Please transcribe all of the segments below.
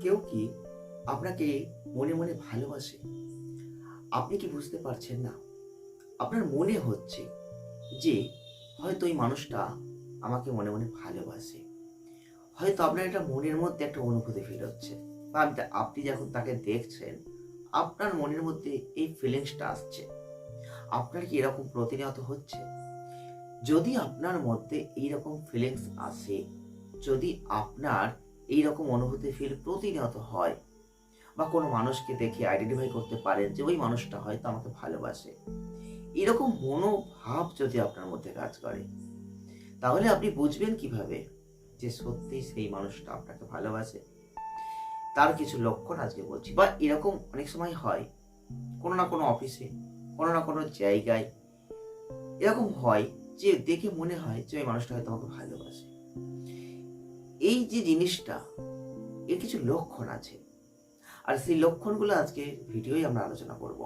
কেউ কি আপনাকে মনে মনে ভালোবাসে? আপনি কি বুঝতে পারছেন না? আপনার মনে হচ্ছে যে হয়তো ওই মানুষটা আমাকে মনে মনে ভালোবাসে। হয়তো আপনার একটা মনের মধ্যে একটা অনুভূতি ফিল হচ্ছে। বা আপনি যখন তাকে দেখছেন, আপনার মনের মধ্যে এই ফিলিংসটা আসছে। আপনার কি এরকম প্রতিনিয়ত হচ্ছে? যদি আপনার মধ্যে এইরকম ফিলিংস আসে, যদি আপনার এইরকম অনুভূতি ফিল প্রতিনিয়ত হয়। বা কোনো মানুষকে দেখে আইডেন্টিফাই করতে পারেন যে, ওই মানুষটা হয়তো আমাকে ভালোবাসে। এরকম মনোভাব যদি আপনার মধ্যে কাজ করে, তাহলে আপনি বুঝবেন কীভাবে যে, সত্যি সেই মানুষটা আপনাকে ভালোবাসে। তার কিছু লক্ষণ আজকে বলছি। বা এরকম অনেক সময় হয়, কোনো না কোনো অফিসে কোনো না কোনো জায়গায় এরকম হয় যে, দেখে মনে হয় যে, ওই মানুষটা হয়তো আমাকে ভালোবাসে। এই যে জিনিসটা, এর কিছু লক্ষণ আছে। আর সেই লক্ষণগুলো আজকে ভিডিওই আমরা আলোচনা করব।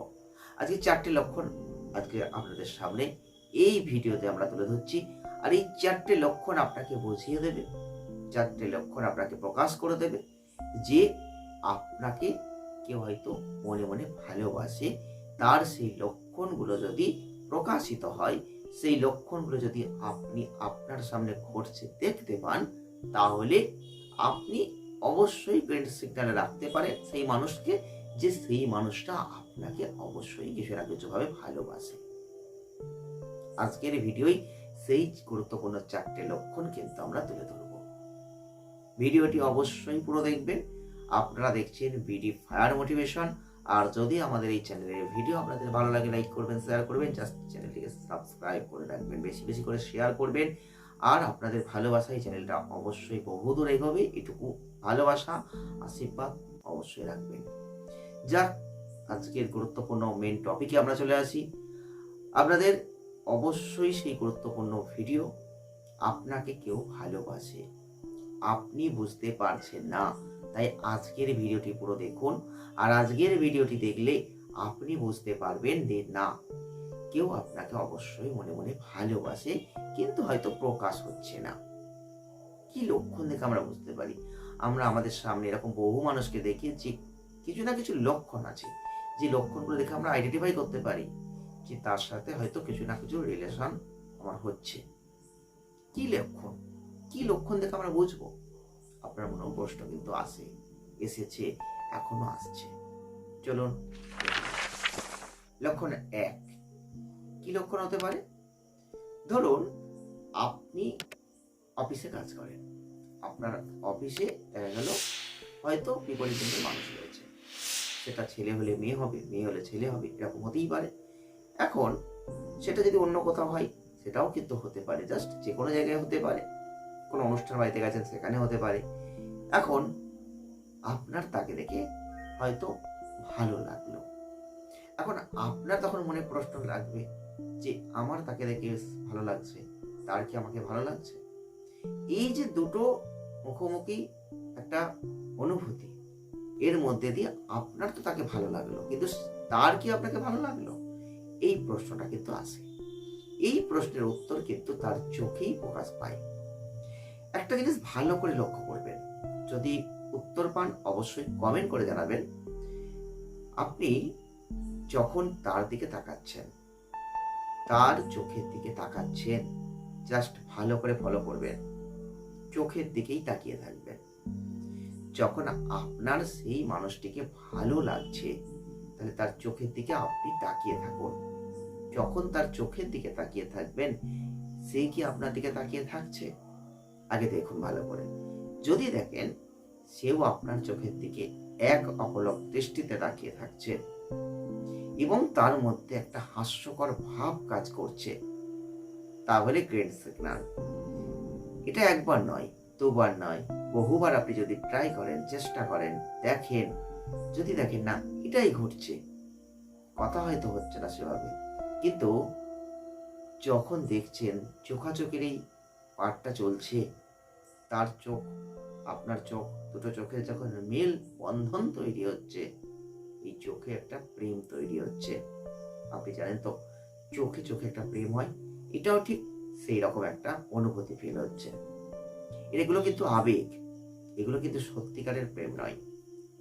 আজকে চারটে লক্ষণ আজকে আপনাদের সামনে এই ভিডিওতে আমরা তুলে ধরছি। আর এই চারটে লক্ষণ আপনাকে বুঝিয়ে দেবে, চারটে লক্ষণ আপনাকে প্রকাশ করে দেবে যে আপনাকে কেউ হয়তো মনে মনে ভালোবাসে। তার সেই লক্ষণগুলো যদি প্রকাশিত হয়, সেই লক্ষণগুলো যদি আপনি আপনার সামনে ঘটছে, দেখতে পান তাহলে আপনি অবশ্যই ব্রেন সিগন্যালে রাখতে পারেন সেই মানুষকে যে সেই মানুষটা আপনাকে অবশ্যই কিছু কিছুভাবে ভালোবাসে। আজকের ভিডিওই সেই গুরুত্বপূর্ণ চারটে লক্ষণ কিন্তু আমরা তুলে ধরব। ভিডিওটি অবশ্যই পুরো দেখবেন। আপনারা দেখছেন বিডি ফায়ার মোটিভেশন আর যদি আমাদের এই চ্যানেলের ভিডিও আপনাদের ভালো লাগে লাইক করবেন শেয়ার করবেন জাস্ট চ্যানেলটিকে সাবস্ক্রাইব করে রাখবেন, বেশি বেশি করে শেয়ার করবেন। আর আপনাদের ভালোবাসা এই চ্যানেলটা অবশ্যই বহুদূর এগোবে। এটুকু ভালোবাসা, আশীর্বাদ অবশ্যই রাখবেন। যাক, আজকের গুরুত্বপূর্ণ মেন টপিকে আমরা চলে আসি। আপনাদের অবশ্যই সেই গুরুত্বপূর্ণ ভিডিও আপনাকে কেউ ভালোবাসে। আপনি বুঝতে পারছেন না। তাই আজকের ভিডিওটি পুরো দেখুন। আর আজকের ভিডিওটি দেখলে আপনি বুঝতে পারবেন যে না কেউ আপনাকে অবশ্যই মনে মনে ভালোবাসে, কিন্তু হয়তো প্রকাশ হচ্ছে না। কি লক্ষণ দেখে আমরা বুঝতে পারি? আমরা আমাদের সামনে এরকম বহু মানুষকে দেখি যে কিছু না কিছু লক্ষণ আছে। যে লক্ষণগুলো দেখে আমরা আইডেন্টিফাই করতে পারি যে তার সাথে হয়তো কিছু না কিছু রিলেশন আমার হচ্ছে। কি লক্ষণ? কি লক্ষণ দেখে আমরা বুঝব? আপনার মনে প্রশ্ন কিন্তু আসে, এসেছে, এখনও আসছে। চলুন লক্ষণ এক কি লক্ষণ হতে পারে? ধরুন, আপনি অফিসে কাজ করেন। আপনার অফিসে দেখা গেল, হয়তো বিপরীত লিঙ্গের মানুষ রয়েছে। সেটা ছেলে হলে মেয়ে হবে, মেয়ে হলে ছেলে হবে, এরকম হতেই পারে। এখন সেটা যদি অন্য কোথাও হয়, সেটাও কিন্তু হতে পারে। জাস্ট যে কোনো জায়গায় হতে পারে। কোনো অনুষ্ঠান বাড়িতে গেছেন, সেখানে হতে পারে। এখন আপনার তাকে দেখে হয়তো ভালো লাগল। এখন আপনার তখন মনে প্রশ্ন লাগবে যে আমার তাকে দেখে ভালো লাগছে, তার কি আমাকে ভালো লাগছে? এই যে দুটো মুখোমুখি একটা অনুভূতি, এর মধ্যে দিয়ে আপনার তো তাকে ভালো লাগল, কিন্তু তার কি আপনাকে ভালো লাগল? এই প্রশ্নটা কিন্তু আসে। এই প্রশ্নের উত্তর কিন্তু তার চোখেই প্রকাশ পায়। একটা জিনিস ভালো করে লক্ষ্য করবেন। যদি উত্তর পান, অবশ্যই কমেন্ট করে জানাবেন। আপনি যখন তার দিকে তাকাচ্ছেন তার চোখের দিকে তাকাচ্ছেন। জাস্ট ভালো করে ফলো করবেন। চোখের দিকেই তাকিয়ে থাকবেন। যখন আপনার সেই মানুষটিকে ভালো লাগছে, তাহলে তার চোখের দিকে আপনি তাকিয়ে থাকুন। যখন তার চোখের দিকে তাকিয়ে থাকবেন, সে কি আপনার দিকে তাকিয়ে থাকছে? আগে দেখুন ভালো করে। যদি দেখেন, সেও আপনার চোখের দিকে এক অপলক দৃষ্টিতে তাকিয়ে থাকছে। এবং তার মধ্যে একটা হাস্যকর ভাব কাজ করছে। তাহলে গ্রেট সিগন্যাল এটা একবার নয়, দুবার নয়, বহুবার আপনি যদি ট্রাই করেন, চেষ্টা করেন, দেখেন, যদি দেখেন, না, এটাই ঘটছে। কথা হয়তো হচ্ছে না সেভাবে। কিন্তু যখন দেখছেন, চোখাচোখের এই পাঠটা চলছে, তার চোখ, আপনার চোখ, দুটো চোখের যখন মিল বন্ধন তৈরি হচ্ছে এই চোখে একটা প্রেম তৈরি হচ্ছে। আপনি জানেন তো, চোখে চোখে একটা প্রেম হয়, এটাও ঠিক সেই রকম একটা অনুভূতি ফিল হচ্ছে। এগুলো কিন্তু আবেগ, এগুলো কিন্তু সত্যিকারের প্রেম নয়।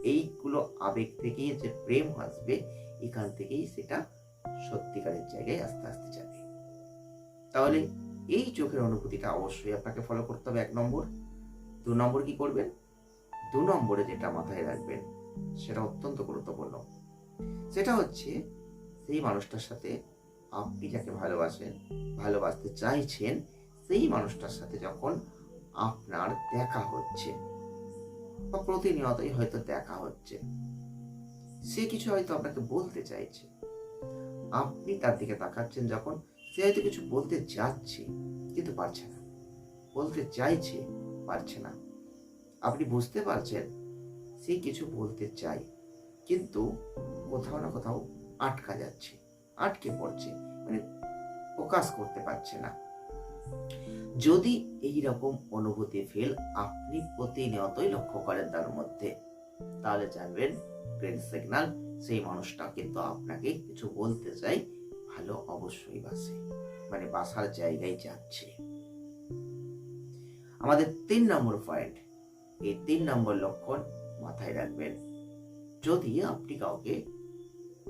এইগুলো আবেগ থেকেই যে প্রেম আসবে, এখান থেকেই সেটা সত্যিকারের জায়গায় আস্তে আস্তে যাবে। তাহলে এই চোখের অনুভূতিটা অবশ্যই আপনাকে ফলো করতে হবে এক নম্বর। দু নম্বর কি করবেন? দু নম্বরে যেটা মাথায় রাখবেন সেটা অত্যন্ত গুরুত্বপূর্ণ। সেটা হচ্ছে, সেই মানুষটার সাথে আপনি যাকে ভালোবাসেন, ভালোবাসতে চাইছেন, সেই মানুষটার সাথে যখন আপনার দেখা হচ্ছে বা প্রতিনিয়তই হয়তো দেখা হচ্ছে, সে কিছু হয়তো আপনাকে বলতে চাইছে। আপনি তার দিকে তাকাচ্ছেন যখন, সে হয়তো কিছু বলতে যাচ্ছে, কিন্তু পারছে না। বলতে চাইছে, পারছে না। আপনি বুঝতে পারছেন সে কিছু বলতে চাই। কিন্তু কোথাও না কোথাও আটকা যাচ্ছে, আটকে পড়ছে মানে প্রকাশ করতে পারছে না। যদি এই রকম অনুভূতি ফিল আপনি প্রতিনিয়তই লক্ষ্য করেন তার মধ্যে, তাহলে জানবেন গ্রিন সিগন্যাল সেই মানুষটা কিন্তু আপনাকে কিছু বলতে চাই, ভালো অবশ্যই বাসে মানে বাসার জায়গায় যাচ্ছে। আমাদের তিন নম্বর পয়েন্ট এই তিন নম্বর লক্ষণ মাথায় রাখবেন। যদি আপনি কাউকে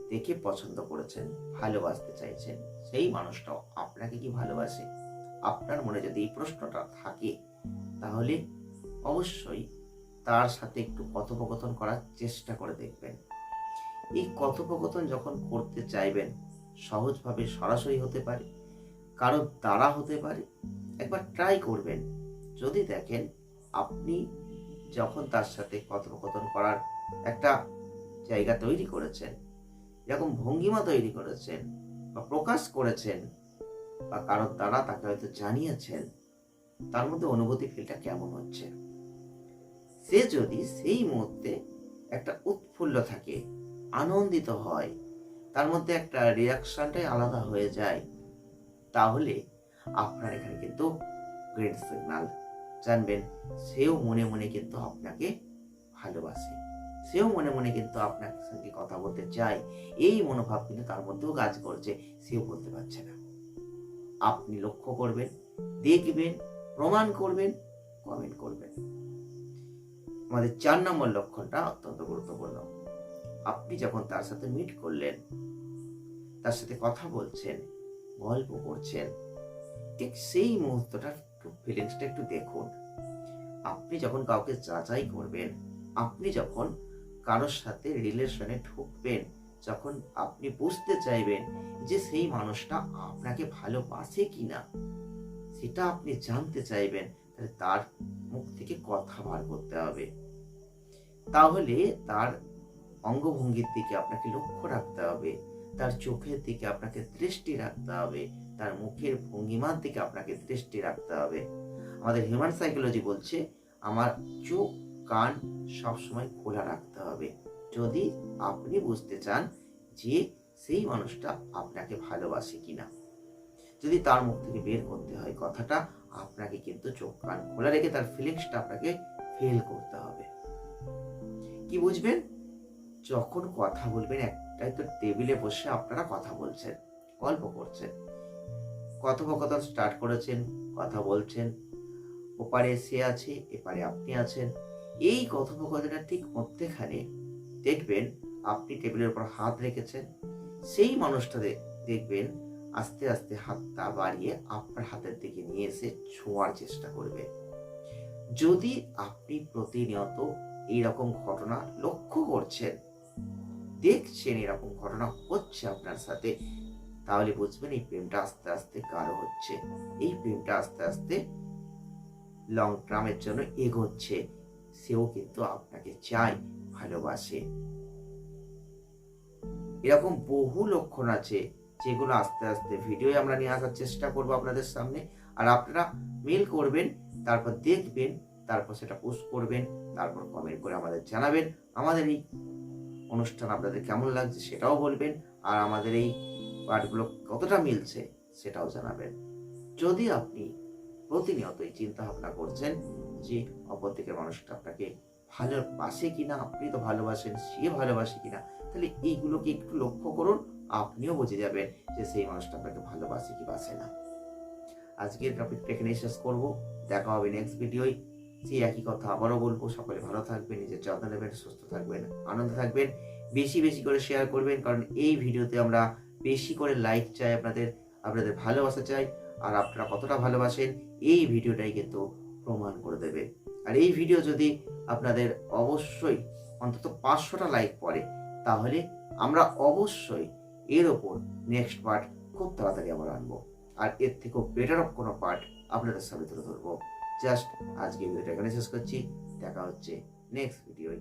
দেখে পছন্দ করেছেন, ভালোবাসতে চাইছেন, সেই মানুষটাও আপনাকে কি ভালোবাসে? আপনার মনে যদি এই প্রশ্নটা থাকে, তাহলে অবশ্যই তার সাথে একটু কথোপকথন করার চেষ্টা করে দেখবেন। এই কথোপকথন যখন করতে চাইবেন, সহজভাবে সরাসরি হতে পারে কারও দ্বারা হতে পারে, একবার ট্রাই করবেন। যদি দেখেন আপনি যখন তার সাথে কথোপকথন করার একটা জায়গা তৈরি করেছেন, এরকম ভঙ্গিমা তৈরি করেছেন বা প্রকাশ করেছেন বা কারোর দ্বারা তাকে হয়তো জানিয়েছেন, তার মধ্যে অনুভূতি ফিলটা কেমন হচ্ছে? সে যদি সেই মুহূর্তে একটা উৎফুল্ল থাকে, আনন্দিত হয়, তার মধ্যে একটা রিয়াকশনটাই আলাদা হয়ে যায়, তাহলে আপনার এখানে কিন্তু গ্রেট সিগনাল জানবেন, সেও মনে মনে কিন্তু আপনাকে ভালোবাসে। সেও মনে মনে কিন্তু আপনার সঙ্গে কথা বলতে চায়। এই মনোভাব কিন্তু তার মধ্যেও কাজ করছে, সেও বলতে পারছে না। আপনি লক্ষ্য করবেন, দেখবেন, প্রমাণ করবেন কমেন্ট করবেন। আমাদের চার নম্বর লক্ষণটা অত্যন্ত গুরুত্বপূর্ণ। আপনি যখন তার সাথে মিট করলেন, তার সাথে কথা বলছেন, গল্প করছেন, ঠিক সেই মুহূর্তটা একটু ফিলিংসটা একটু দেখুন। আপনি যখন কাউকে যাচাই করবেন, আপনি যখন কারোর সাথে রিলেশনে ঢুকবেন, যখন আপনি বুঝতে চাইবেন যে সেই মানুষটা আপনাকে ভালোবাসে কিনা, সেটা আপনি জানতে চাইবেন, তাহলে তার মুখ থেকে কথা বার করতে হবে। তাহলে তার অঙ্গভঙ্গির দিকে আপনাকে লক্ষ্য রাখতে হবে, তার চোখের দিকে আপনাকে দৃষ্টি রাখতে হবে তার মুখের ভঙ্গিমার দিকে আপনাকে দৃষ্টি রাখতে হবে। আমাদের হিউম্যান সাইকোলজি বলছে, আমার চোখ, কান সবসময় খোলা রাখতে হবে। যদি আপনি বুঝতে চান যে সেই মানুষটা আপনাকে ভালোবাসে কিনা। যদি তার মুখ থেকে বের করতে হয় কথাটা, আপনাকে কিন্তু চোখ, কান খোলা রেখে তার ফিলিংসটা আপনাকে ফেল করতে হবে। কি বুঝবেন? যখন কথা বলবেন একটাই তো টেবিলে বসে আপনারা কথা বলছেন, গল্প করছেন। কথোপকথন স্টার্ট করেছেন, কথা বলছেন। ওপারে সে আছে, এপারে আপনি আছেন। এই কথোপকথনের ঠিক মধ্যেখানে দেখবেন, আপনি টেবিলের উপর হাত রেখেছেন। সেই মানুষটা দেখবেন, আস্তে আস্তে হাতটা বাড়িয়ে আপনার হাতের দিকে নিয়ে এসে ছোঁয়ার চেষ্টা করবে। যদি আপনি প্রতিনিয়ত এইরকম ঘটনা লক্ষ্য করছেন, দেখছেন এরকম ঘটনা হচ্ছে আপনার সাথে তাহলে বুঝবেন এই প্রেমটা আস্তে আস্তে গাঢ় হচ্ছে। এই প্রেমটা আস্তে আস্তে লং টার্মের জন্য এগোচ্ছে। সেও কিন্তু আপনাকে চায়, ভালোবাসে। এরকম বহু লক্ষণ আছে, যেগুলো আস্তে আস্তে ভিডিও আমরা নিয়ে আসার চেষ্টা করব আপনাদের সামনে। আর আপনারা মেল করবেন, তারপর দেখবেন, তারপর সেটা পোস্ট করবেন, তারপর কমেন্ট করে আমাদের জানাবেন। আমাদের এই অনুষ্ঠান আপনাদের কেমন লাগছে সেটাও বলবেন। আর আমাদের এই পার্টগুলো কতটা মিলছে সেটাও জানাবেন। যদি আপনি প্রতিনিয়তই চিন্তা ভাবনা করছেন যে অপর দিকের মানুষটা আপনাকে ভালোবাসে কিনা, আপনি তো ভালোবাসেন, সে ভালোবাসে কিনা, তাহলে এইগুলোকে একটু লক্ষ্য করুন, আপনিও বুঝে যাবেন যে সেই মানুষটা আপনাকে ভালোবাসে কি বাসে না। আজকের টপিকটা এখানে শেষ করব। দেখা হবে নেক্সট ভিডিওয় সেই একই কথা আবারও বলব। সকলে ভালো থাকবেন, নিজের যত্ন নেবেন, সুস্থ থাকবেন, আনন্দ থাকবেন, বেশি বেশি করে শেয়ার করবেন, কারণ এই ভিডিওতে আমরা বেশি করে লাইক চাই আপনাদের আপনাদের ভালোবাসা চাই, আর আপনারা কতটা ভালোবাসেন, এই ভিডিওটাই কিন্তু প্রমাণ করে দেবে। আর এই ভিডিও যদি আপনাদের অবশ্যই অন্তত পাঁচশোটা লাইক পড়ে, তাহলে আমরা অবশ্যই এর ওপর নেক্সট পার্ট খুব তাড়াতাড়ি আমরা আনব। আর এর থেকেও বেটার অফ কোনো পার্ট আপনাদের সামনে তুলে ধরবো। জাস্ট আজকে ভিডিওটা এখানে শেষ করছি। দেখা হচ্ছে নেক্সট ভিডিওয়